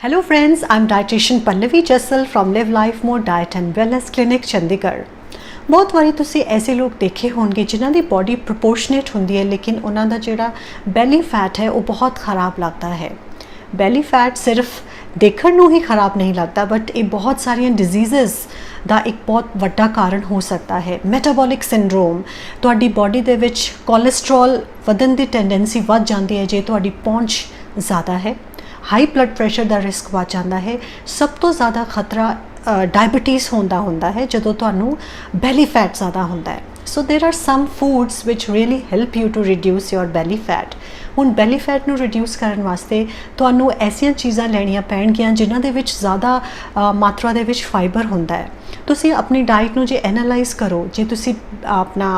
Hello friends, I'm dietitian Pallavi Jassal from Live Life More Diet and Wellness Clinic Chandigarh ਬਹੁਤ ਵਾਰੀ ਤੁਸੀਂ ਐਸੇ ਲੋਕ ਦੇਖੇ ਹੋਣਗੇ ਜਿਨ੍ਹਾਂ ਦੀ ਬਾਡੀ ਪ੍ਰੋਪੋਰਸ਼ਨੇਟ ਹੁੰਦੀ ਹੈ ਲੇਕਿਨ ਉਹਨਾਂ ਦਾ ਜਿਹੜਾ ਬੈਲੀ ਫੈਟ ਹੈ ਉਹ ਬਹੁਤ ਖਰਾਬ ਲੱਗਦਾ ਹੈ ਬੈਲੀ ਫੈਟ ਸਿਰਫ ਦੇਖਣ ਨੂੰ ਹੀ ਖਰਾਬ ਨਹੀਂ ਲੱਗਦਾ ਬਟ ਇਹ ਬਹੁਤ ਸਾਰੀਆਂ ਡਿਜ਼ੀਜ਼ਸ ਦਾ ਇੱਕ ਬਹੁਤ ਵੱਡਾ ਕਾਰਨ ਹੋ ਸਕਦਾ ਹੈ ਮੈਟਾਬੋਲਿਕ ਸਿੰਡਰੋਮ ਤੁਹਾਡੀ ਬਾਡੀ ਦੇ ਵਿੱਚ ਕੋਲੇਸਟ੍ਰੋਲ ਵਧਣ ਦੀ ਟੈਂਡੈਂਸੀ ਵੱਧ ਜਾਂਦੀ ਹੈ ਜੇ ਤੁਹਾਡੀ ਪਹੁੰਚ ਜ਼ਿਆਦਾ ਹੈ ਹਾਈ ਬਲੱਡ ਪ੍ਰੈਸ਼ਰ ਦਾ ਰਿਸਕ ਵੱਧ ਜਾਂਦਾ ਹੈ। ਸਭ ਤੋਂ ਜ਼ਿਆਦਾ ਖਤਰਾ ਡਾਇਬੀਟੀਜ਼ ਹੋਣ ਦਾ ਹੁੰਦਾ ਹੈ, ਜਦੋਂ ਤੁਹਾਨੂੰ ਬੈਲੀ ਫੈਟ ਜ਼ਿਆਦਾ ਹੁੰਦਾ ਹੈ। So there are some foods which really help you to reduce your belly fat ਹੁਣ belly fat ਨੂੰ ਰਿਡਿਊਸ ਕਰਨ ਵਾਸਤੇ ਤੁਹਾਨੂੰ ਐਸੀਆਂ ਚੀਜ਼ਾਂ ਲੈਣੀਆਂ ਪੈਣਗੀਆਂ ਜਿਨ੍ਹਾਂ ਦੇ ਵਿੱਚ ਜ਼ਿਆਦਾ ਮਾਤਰਾ ਦੇ ਵਿੱਚ ਫਾਈਬਰ ਹੁੰਦਾ ਹੈ। ਤੁਸੀਂ ਆਪਣੀ ਡਾਈਟ ਨੂੰ ਜੇ ਐਨਾਲਾਈਜ਼ ਕਰੋ, ਜੇ ਤੁਸੀਂ ਆਪਣਾ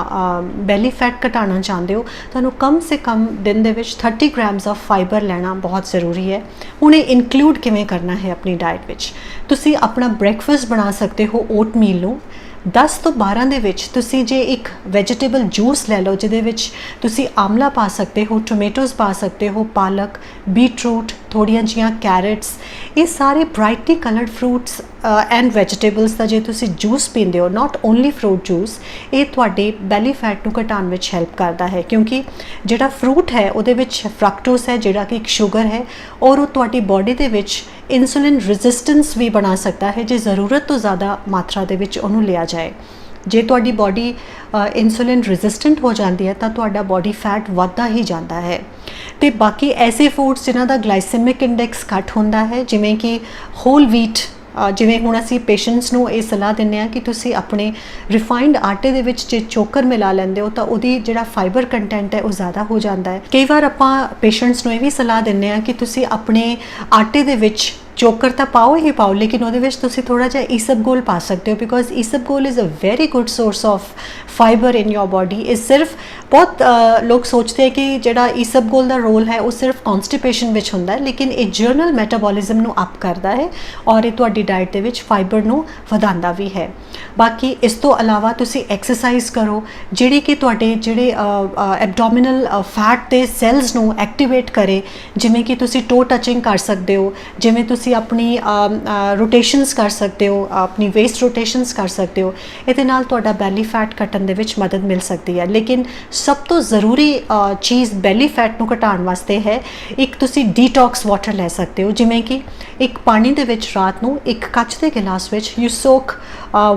ਬੈਲੀ ਫੈਟ ਘਟਾਉਣਾ ਚਾਹੁੰਦੇ ਹੋ, ਤੁਹਾਨੂੰ ਕਮ ਸੇ ਕਮ ਦਿਨ ਦੇ ਵਿੱਚ 30 ਗ੍ਰਾਮਸ ਆਫ ਫਾਈਬਰ ਲੈਣਾ ਬਹੁਤ ਜ਼ਰੂਰੀ ਹੈ। ਹੁਣ ਇਹ ਇਨਕਲੂਡ ਕਿਵੇਂ ਕਰਨਾ ਹੈ ਆਪਣੀ ਡਾਈਟ ਵਿੱਚ? ਤੁਸੀਂ ਆਪਣਾ ਬ੍ਰੈਕਫਾਸਟ ਬਣਾ ਸਕਦੇ ਹੋ ਓਟ ਮੀਲ ਨੂੰ। 10 ਤੋਂ 12 ਦੇ ਵਿੱਚ ਤੁਸੀਂ ਜੇ ਇੱਕ ਵੈਜੀਟੇਬਲ ਜੂਸ ਲੈ ਲਓ, ਜਿਹਦੇ ਵਿੱਚ ਤੁਸੀਂ ਆਮਲਾ ਪਾ ਸਕਦੇ ਹੋ ਟੋਮੇਟੋਸ ਪਾ ਸਕਦੇ ਹੋ, ਪਾਲਕ ਬੀਟਰੂਟ ਥੋੜੀਆਂ ਜੀਆਂ ਕੈਰਟਸ ਇਹ ਸਾਰੇ brightly coloured fruits and vegetables ਦਾ ਜੇ ਤੁਸੀਂ ਜੂਸ ਪੀਂਦੇ ਹੋ ਨਾਟ ਓਨਲੀ ਫਰੂਟ ਜੂਸ ਇਹ ਤੁਹਾਡੇ ਬੈਲੀ ਫੈਟ ਨੂੰ ਘਟਾਉਣ ਵਿੱਚ ਹੈਲਪ ਕਰਦਾ ਹੈ ਕਿਉਂਕਿ ਜਿਹੜਾ ਫਰੂਟ ਹੈ, ਉਹਦੇ ਵਿੱਚ ਫਰਕਟੋਸ ਹੈ, ਜਿਹੜਾ ਕਿ ਇੱਕ ਸ਼ੂਗਰ ਹੈ, ਔਰ ਉਹ ਤੁਹਾਡੀ ਬਾਡੀ ਦੇ ਵਿੱਚ ਇਨਸੂਲਿਨ ਰੈਜ਼ਿਸਟੈਂਸ ਵੀ ਬਣਾ ਸਕਦਾ ਹੈ, ਜੇ ਜ਼ਰੂਰਤ ਤੋਂ ਜ਼ਿਆਦਾ ਮਾਤਰਾ ਦੇ ਵਿੱਚ ਉਹਨੂੰ ਲਿਆ ਜਾਏ। ਜੇ ਤੁਹਾਡੀ ਬਾਡੀ ਇਨਸੂਲਿਨ ਰੈਜ਼ਿਸਟੈਂਟ ਹੋ ਜਾਂਦੀ ਹੈ, ਤਾਂ ਤੁਹਾਡਾ ਬਾਡੀ ਫੈਟ ਵੱਧਦਾ ਹੀ ਜਾਂਦਾ ਹੈ। ਤੇ ਬਾਕੀ ਐਸੇ ਫੂਡਸ ਜਿਨ੍ਹਾਂ ਦਾ ਗਲਾਈਸੈਮਿਕ ਇੰਡੈਕਸ ਘੱਟ ਹੁੰਦਾ ਹੈ, ਜਿਵੇਂ ਕਿ ਹੋਲ ਵੀਟ ਜਿਵੇਂ ਹੁਣ ਅਸੀਂ ਪੇਸ਼ੈਂਟਸ ਨੂੰ ਇਹ ਸਲਾਹ ਦਿੰਦੇ ਆ ਕਿ ਤੁਸੀਂ ਆਪਣੇ ਰਿਫਾਈਨਡ ਆਟੇ ਦੇ ਵਿੱਚ ਜੇ ਚੋਕਰ ਮਿਲਾ ਲੈਂਦੇ ਹੋ ਤਾਂ ਉਹਦੀ ਜਿਹੜਾ ਫਾਈਬਰ ਕੰਟੈਂਟ ਹੈ ਉਹ ਜ਼ਿਆਦਾ ਹੋ ਜਾਂਦਾ ਹੈ। ਕਈ ਵਾਰ ਆਪਾਂ ਪੇਸ਼ੈਂਟਸ ਨੂੰ ਇਹ ਵੀ ਸਲਾਹ ਦਿੰਦੇ ਆ ਕਿ ਤੁਸੀਂ ਆਪਣੇ ਆਟੇ ਦੇ ਵਿੱਚ ਚੋਕਰ ਤਾਂ ਪਾਓ ਹੀ ਪਾਓ, ਲੇਕਿਨ ਉਹਦੇ ਵਿੱਚ ਤੁਸੀਂ ਥੋੜਾ ਜਿਹਾ ਈਸਬਗੋਲ ਪਾ ਸਕਦੇ ਹੋ because isabgol is a very good source of fibre in your body ਇਹ ਸਿਰਫ ਬਹੁਤ ਲੋਕ ਸੋਚਦੇ ਹੈ ਕਿ ਜਿਹੜਾ ਈਸਬਗੋਲ ਦਾ ਰੋਲ ਹੈ, ਉਹ ਸਿਰਫ ਕਨਸਟੀਪੇਸ਼ਨ ਵਿੱਚ ਹੁੰਦਾ ਹੈ, ਲੇਕਿਨ ਇਹ ਜਰਨਲ ਮੈਟਾਬੋਲਿਜ਼ਮ ਨੂੰ ਅਪ ਕਰਦਾ ਹੈ ਔਰ ਇਹ ਤੁਹਾਡੀ ਡਾਈਟ ਦੇ ਵਿੱਚ ਫਾਈਬਰ ਨੂੰ ਵਧਾਉਂਦਾ ਵੀ ਹੈ। ਬਾਕੀ ਇਸ ਤੋਂ ਇਲਾਵਾ ਤੁਸੀਂ ਐਕਸਰਸਾਈਜ਼ ਕਰੋ, ਜਿਹੜੀ ਕਿ ਤੁਹਾਡੇ ਜਿਹੜੇ ਐਬਡੋਮੀਨਲ ਫੈਟ ਦੇ ਸੈਲਸ ਨੂੰ ਐਕਟੀਵੇਟ ਕਰੇ, ਜਿਵੇਂ ਕਿ ਤੁਸੀਂ ਟੋ ਟੱਚਿੰਗ ਕਰ ਸਕਦੇ ਹੋ, ਜਿਵੇਂ ਤੁਸੀਂ ਆਪਣੀ ਰੋਟੇਸ਼ਨਸ ਕਰ ਸਕਦੇ ਹੋ, ਆਪਣੀ ਵੇਸਟ ਰੋਟੇਸ਼ਨਸ ਕਰ ਸਕਦੇ ਹੋ, ਇਹਦੇ ਨਾਲ ਤੁਹਾਡਾ ਬੈਲੀ ਫੈਟ ਘਟਣ ਦੇ ਵਿੱਚ ਮਦਦ ਮਿਲ ਸਕਦੀ ਹੈ। ਲੇਕਿਨ ਸਭ ਤੋਂ ਜ਼ਰੂਰੀ ਚੀਜ਼ ਬੈਲੀ ਫੈਟ ਨੂੰ ਘਟਾਉਣ ਵਾਸਤੇ ਹੈ, ਇੱਕ ਤੁਸੀਂ ਡੀਟੌਕਸ ਵਾਟਰ ਲੈ ਸਕਦੇ ਹੋ, ਜਿਵੇਂ ਕਿ ਇੱਕ ਪਾਣੀ ਦੇ ਵਿੱਚ ਰਾਤ ਨੂੰ ਇੱਕ ਕੱਚ ਦੇ ਗਿਲਾਸ ਵਿੱਚ you soak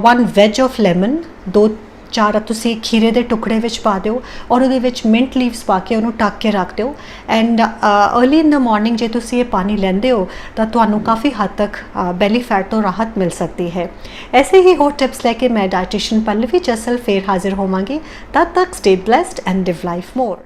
one wedge of lemon ਦੋ ਚਾਰ ਤੁਸੀਂ ਖੀਰੇ ਦੇ ਟੁਕੜੇ ਵਿੱਚ ਪਾ ਦਿਓ ਔਰ ਉਹਦੇ ਵਿੱਚ ਮਿੰਟ ਲੀਵਸ ਪਾ ਕੇ ਉਹਨੂੰ ਟੱਕ ਕੇ ਰੱਖ ਦਿਓ and early in the morning ਜੇ ਤੁਸੀਂ ਇਹ ਪਾਣੀ ਲੈਂਦੇ ਹੋ ਤਾਂ ਤੁਹਾਨੂੰ ਕਾਫੀ ਹੱਦ ਤੱਕ ਬੈਲੀ ਫੈਟ ਤੋਂ ਰਾਹਤ ਮਿਲ ਸਕਦੀ ਹੈ। ਐਸੇ ਹੀ ਹੋਰ ਟਿਪਸ ਲੈ ਕੇ ਮੈਂ ਡਾਈਟੀਸ਼ੀਅਨ ਪੱਲਵੀ ਜਸਲ ਫੇਰ ਹਾਜ਼ਰ ਹੋਵਾਂਗੀ। ਤਦ ਤੱਕ stay blessed and live life more